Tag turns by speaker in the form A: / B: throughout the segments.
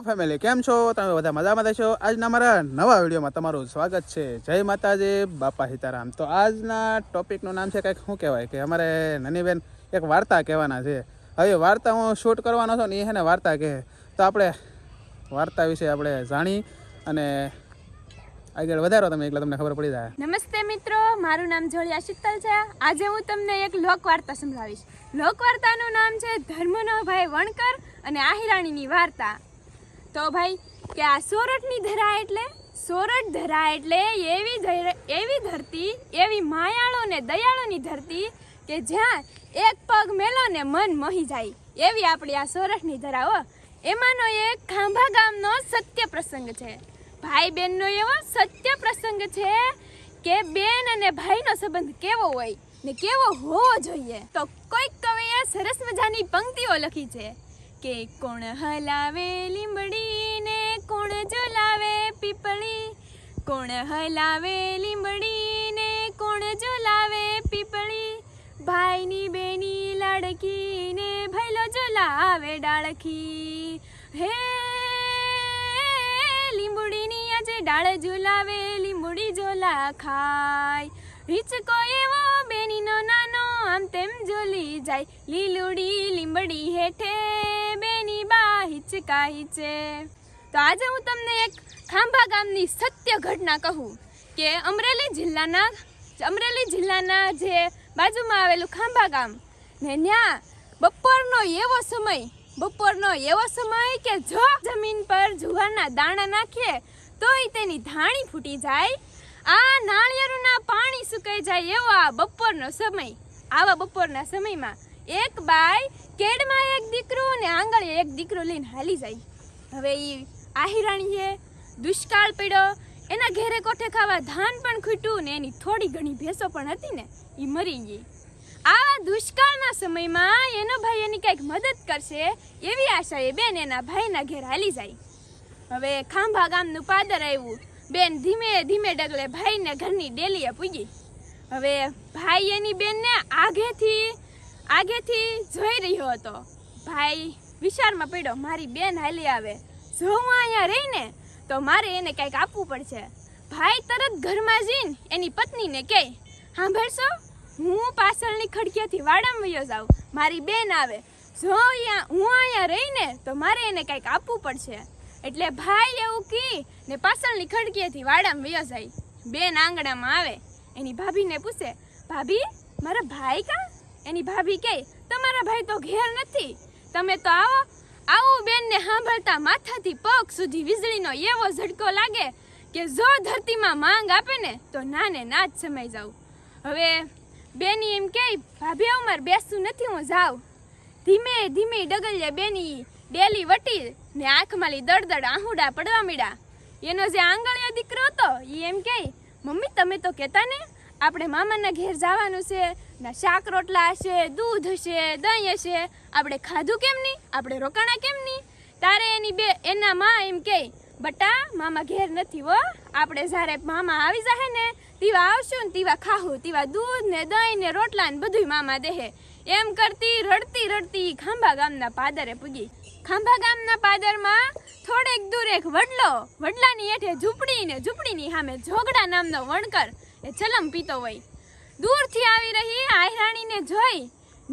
A: Family કેમ છો? તમે બધા મજામાં છો આજના મારા નવા વિડીયોમાં તમારું સ્વાગત છે. જય માતાજી, બાપા સીતારામ. તો આજના ટોપિકનું નામ છે કંઈક શું કહેવાય? કે અમારે નનીબેન એક વાર્તા કહેવાના છે. હવે વાર્તા હું શૂટ કરવાનો છું ને એ ને વાર્તા કહે. તો આપણે વાર્તા વિશે આપણે જાણી અને આગળ વધારો તમે એટલે તમને ખબર પડી જાય.
B: નમસ્તે મિત્રો, મારું નામ જોડિયા શીતલ છે. આજે હું તમને એક લોકવાર્તા સંભળાવીશ લોકવાર્તાનું નામ છે ધર્મનો ભાઈ વણકર અને આહિરાણીની વાર્તા. તો ભાઈ, કે આ સોરઠની ધરા એટલે? સોરઠ ધરા એટલે એવી એવી ધરતી, એવી માયાળો ને દયાળોની ધરતી કે જ્યાં એક પગ મેલો ને મન મહી જાય. એવી આપણી આ સોરઠની ધરા, હો. એમાંનો એક ખાંભા ગામનો સત્ય પ્રસંગ છે. ભાઈ બહેનનો એવો સત્ય પ્રસંગ છે કે બેન અને ભાઈનો સંબંધ કેવો હોય ને કેવો હોવો જોઈએ. તો કોઈક કવિએ સરસ મજાની પંક્તિઓ લખી છે. કે કોણ હલાવે લીંબડી ને કોણ ઝુલાવે પીપળી? કોણ હલાવે લીંબડી ને કોણ ઝુલાવે પીપળી? ભાઈની બેની લાડકી ને ભૈલો ઝુલાવે ડાળખી. હે, લીંબુડીની આજે ડાળ ઝુલાવે લીંબુડી ઝોલા ખાય. હિચકો એવો બેનીનો નાનો, આમ તેમ ઝોલી જાય. લીલુડી લીંબડી હેઠે બા છે. તો આજે હું તમને એક ખાંભા ગામની સત્ય ઘટના કહું કે અમરેલી જિલ્લાના અમરેલી જિલ્લાના જે બાજુમાં આવેલું ખાંભા ગામ, ને ત્યાં બપોરનો એવો સમય, બપોરનો એવો સમય કે જો જમીન પર જુવારના દાણા નાખીએ, તોય તેની ધાણી ફૂટી જાય. આ નાળિયેરના પાણી સુકાઈ જાય એવો આ બપોરનો સમય. આવા બપોરના સમયમાં એક બાઈ કેડમાં એક દીકરો અને આંગળે એક દીકરો લઈને હાલી જાય. હવે એ આહિરાણી છે, દુષ્કાળ પડ્યો, એના ઘેરે કોઠે ખાવા ધાન પણ ખૂટ્યું ને એની થોડી ઘણી ભેંસો પણ હતી ને એ મરી ગઈ. આ દુષ્કાળના સમયમાં એનો ભાઈ એની કંઈક મદદ કરશે એવી આશાએ બેન એના ભાઈના ઘેર હાલી જાય. હવે ખાંભા ગામનું પાદર આવ્યું, બેન ધીમે ધીમે ડગલે ભાઈને ઘરની ડેલીએ પૂગી. હવે ભાઈ એની બેનને આગેથી આગેથી જોઈ રહ્યો હતો. ભાઈ વિચારમાં પડ્યો, મારી બેન હાલી આવે. જો હું અહીંયા રહીને, તો મારે એને કંઈક આપવું પડશે. ભાઈ તરત ઘરમાં જઈને એની પત્નીને કહે, સાંભળશો, હું પાછળની ખડકીએથી વાડામાં વયો જાઉં. મારી બેન આવે. જો અહીંયા, હું અહીંયા રહીને, તો મારે એને કંઈક આપવું પડશે. એટલે ભાઈ એવું કી ને પાછળની ખડકીએથી વાડામાં વયો જાય. બેન આંગણામાં આવે. એની ભાભીને પૂછે, ભાભી, મારા ભાઈ કા? એની ભાભી કહે તમારા ભાઈ તો ઘેર નથી. તમે તો આવો. આવું બેનને સાંભળતા માથાથી પગ સુધી વીજળીનો એવો ઝટકો લાગે કે જો ધરતીમાં માંગ આપે ને, તો નાને ના જ સમાઈ જાઉં. હવે બેની એમ કહે ભાભી અમારે બેસતું નથી, હું જાઉં. ધીમે ધીમે ડગલિયા બેની ડેલી વટી ને આંખમાંલી દળદળ આહુડા પડવા મીડા. એનો જે આંગણિયો દીકરો હતો એ એમ કહે મમ્મી, તમે તો કહેતા ને, આપણે મામાના ઘેર જવાનું છે ના શાક રોટલા હશે દૂધ હશે દહીં હશે આપણે ખાધું કેમ નહીં? આપણે રોકાણા કેમ નહીં? તારે એની બે, એના માં એમ કે, બટા, મામા ઘેર નથી હો. આપણે જ્યારે મામા આવી જાય ને, તીવા આવશું ને તીવા ખાહું. તીવા દૂધ ને દહીં ને રોટલા ને બધુંય મામા દેહે. એમ કરતી રડતી રડતી ખાંભા ગામના પાદરે પૂગી. ખાંભા ગામના પાદરમાં થોડેક દૂર એક વડલો, વડલાની હેઠે ઝૂંપડી ને ઝૂંપડીની સામે જોગડા નામનો વણકર એ ચલમ પીતો હોય દૂરથી આવી રહી આહિરાણીને જોઈ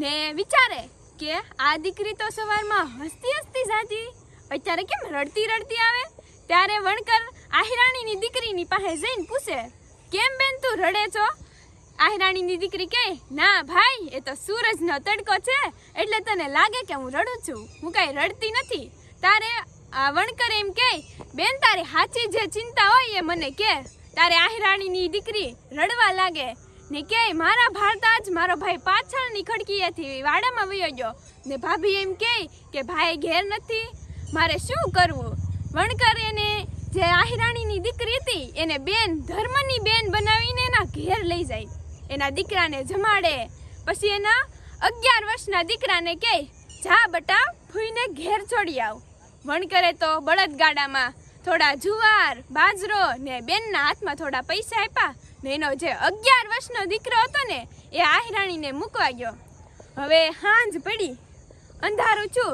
B: ને વિચારે કે આ દીકરી તો સવારમાં હસતી હસતી જાતી અત્યારે કેમ રડતી રડતી આવે? ત્યારે વણકર આહિરાણીની દીકરીની પાસે જઈને પૂછે, કેમ બેન તું રડે છો? આહિરાણીની દીકરી કહે, ના ભાઈ, એ તો સૂરજનો તડકો છે, એટલે તને લાગે કે હું રડું છું. હું કાંઈ રડતી નથી. તારે આ વણકર એમ કહે, બેન તારી સાચી જે ચિંતા હોય એ મને કે. તારે આહિરાણીની દીકરી રડવા લાગે ને કે મારા ભારતા જ મારો ભાઈ પાછળની ખડકીએથી વાડામાં વયો ગયો. ને ભાભી એમ કહે કે ભાઈ ઘેર નથી, મારે શું કરવું? વણકર એને જે આહિરાણીની દીકરી હતી, એને બેન, ધર્મની બેન બનાવીને એના ઘેર લઈ જાય. એના દીકરાને જમાડે. પછી એના અગિયાર વર્ષના દીકરાને કહે જા બટા ફૂઈને ઘેર છોડી આવ. વણકરે તો બળદગાડામાં થોડા જુવાર, બાજરો ને બેનના હાથમાં થોડા પૈસા આપ્યા. ને એનો જે અગિયાર વર્ષનો દીકરો હતો ને, એ આહિરાણીને મૂકવા ગયો. હવે હાંજ પડી, અંધારું છું.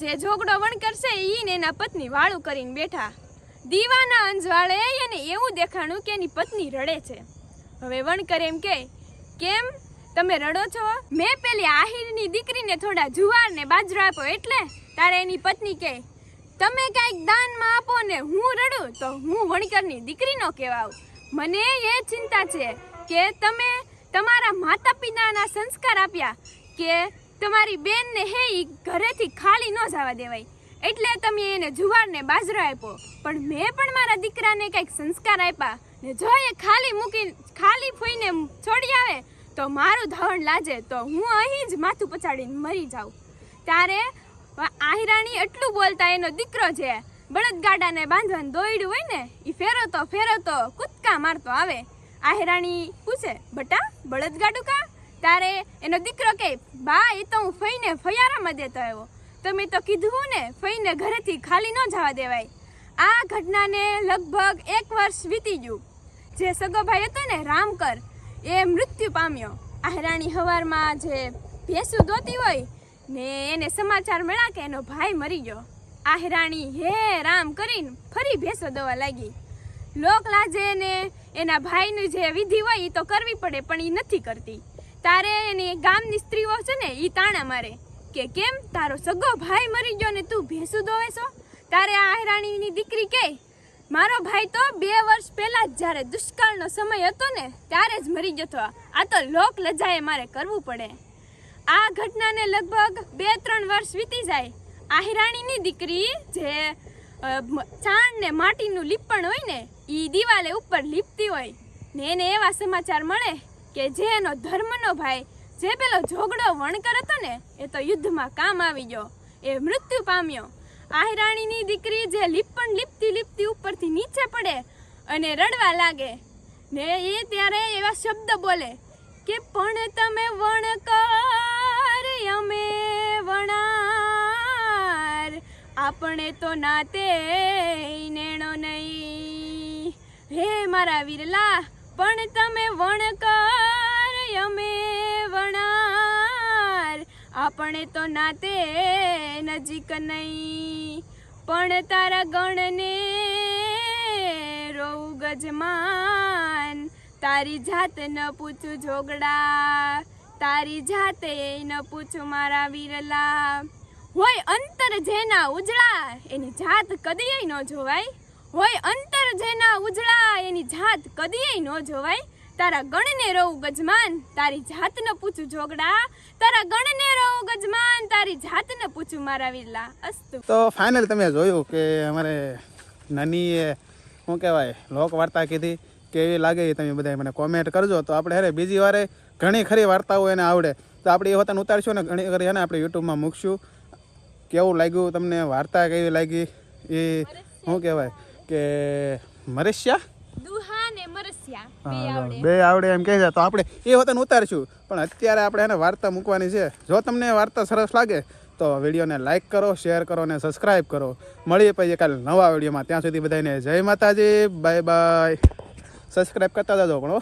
B: જે ઝોગડો વણકર છે એને એના પત્ની વાળું કરીને બેઠા. દીવાના અંજવાળે એને એવું દેખાણું કે એની પત્ની રડે છે. હવે વણકર એમ કે, કેમ? તમે રડો છો? મેં પેલી આહિરની દીકરીને થોડા જુવાર ને બાજરો આપ્યો એટલે? તારે એની પત્ની કે, તમે કાંઈક દાનમાં આપો ને હું રડું, તો હું વણકરની દીકરીનો કહેવાઉં. મને એ ચિંતા છે કે તમે તમારા માતા પિતાના સંસ્કાર આપ્યા કે તમારી બેનને હે ઈ ઘરેથી ખાલી ન જવા દેવાય. એટલે તમે એને જુવારને બાજરો આપ્યો. પણ મેં પણ મારા દીકરાને કંઈક સંસ્કાર આપ્યા ને જો એ ખાલી મૂકી ખાલી ફૂઈને છોડી આવે, તો મારું ધાવણ લાજે, તો હું અહીં જ માથું પછાડીને મરી જાઉં. ત્યારે આહિરાણી એટલું બોલતા એનો દીકરો છે બળદગાડાને બાંધવાનું દોયડું હોય ને એ ફેરવતો ફેરવતો કૂદકા મારતો આવે. આહેરાણી પૂછે બટા, બળદગાડું કા? તારે એનો દીકરો કે, બા એ તો હું ફઈને ફયારામાં દેતો આવ્યો. તમે તો કીધું ને, ફઈને ઘરેથી ખાલી ન જવા દેવાય. આ ઘટનાને લગભગ એક વર્ષ વીતી ગયું. જે સગો ભાઈ હતો ને, રામકર, એ મૃત્યુ પામ્યો. આહેરાણી હવારમાં જે ભેંસું દોતી હોય ને, એને સમાચાર મળ્યા કે એનો ભાઈ મરી ગયો. આહરાણી હે, રામ કરીને ફરી ભેંસો દવા લાગી. લોક લાજે ને એના ભાઈની જે વિધિ હોય એ તો કરવી પડે, પણ એ નથી કરતી. તારે એની ગામની સ્ત્રીઓ છે ને એ તાણા મારે. કે કેમ? તારો સગો ભાઈ મરી ગયો ને તું ભેંસું દોવે છો? તારે આ આહરાણીની દીકરી કે? મારો ભાઈ તો બે વર્ષ પહેલા જ જ્યારે દુષ્કાળનો સમય હતો ને, ત્યારે જ મરી ગયો હતો. આ તો લોક લજાએ મારે કરવું પડે. આ ઘટનાને લગભગ બે ત્રણ વર્ષ વીતી જાય. આહિરાણીની દીકરી જે ચાણ ને માટીનું લીપણ હોય ને એ દિવાલે ઉપર લીપતી હોય. ને એને એવા સમાચાર મળે કે જે એનો ધર્મનો ભાઈ, જે પેલો જોગડો વણકર હતો ને, એ તો યુદ્ધમાં કામ આવી ગયો. એ મૃત્યુ પામ્યો. આહિરાણીની દીકરી જે લીપણ લીપતી લીપતી ઉપરથી નીચે પડે અને રડવા લાગે. ને એ ત્યારે એવા શબ્દ બોલે કે, પણ તમે વણકર, અમે વણાર આપણે તો નાતે નેણો નહીં. હે મારા વિરલા, પણ તમે વણકાર, અમે વણાર. આપણે તો નાતે નજીક નહીં. પણ તારા ગણને રોઉ ગજમાન. તારી જાત ન પૂછું ઝોગડા, તારી જાતે ન પૂછું મારા વીરલા. હોય અંતર જેના ઉજળા, એની જાત કદીય ન જોવાય. હોય અંતર જેના ઉજળા, એની જાત કદીય ન જોવાય. તારા ગણને રહું ગજમાન, તારી જાતને પૂછું જોગડા તારા ગણને રહું ગજમાન, તારી જાતને પૂછું મારા વિરલા. અસ્તુ.
A: તો ફાઇનલ તમે જોયું કે અમારે નાનીએ, શું કહેવાય, લોક વાર્તા કીધી કેવી લાગે એ તમે બધા મને કોમેન્ટ કરજો. તો આપણે અરે બીજી વારે ઘણી ખરી વાર્તાઓ એને આવડે. તો આપણે એ વતન ઉતારશું ને ઘણી ખરી એને આપણે યુટ્યુબમાં મૂકશું. કેવું લાગ્યું તમને? વાર્તા કેવી લાગી? એ શું કહેવાય? કે મરેશિયા
B: દુહા બે આવડે.
A: બે આવડે એમ કહે છે. તો આપણે એ વતન ઉતારશું. પણ અત્યારે આપણે એને વાર્તા મૂકવાની છે. જો તમને વાર્તા સરસ લાગે તો વિડીયોને લાઈક કરો શેર કરો અને સબસ્ક્રાઈબ કરો. મળીએ પછી કાલે નવા વિડીયોમાં. ત્યાં સુધી બધાને જય માતાજી. Bye bye. સબસ્ક્રાઈબ કરતા જજો પણ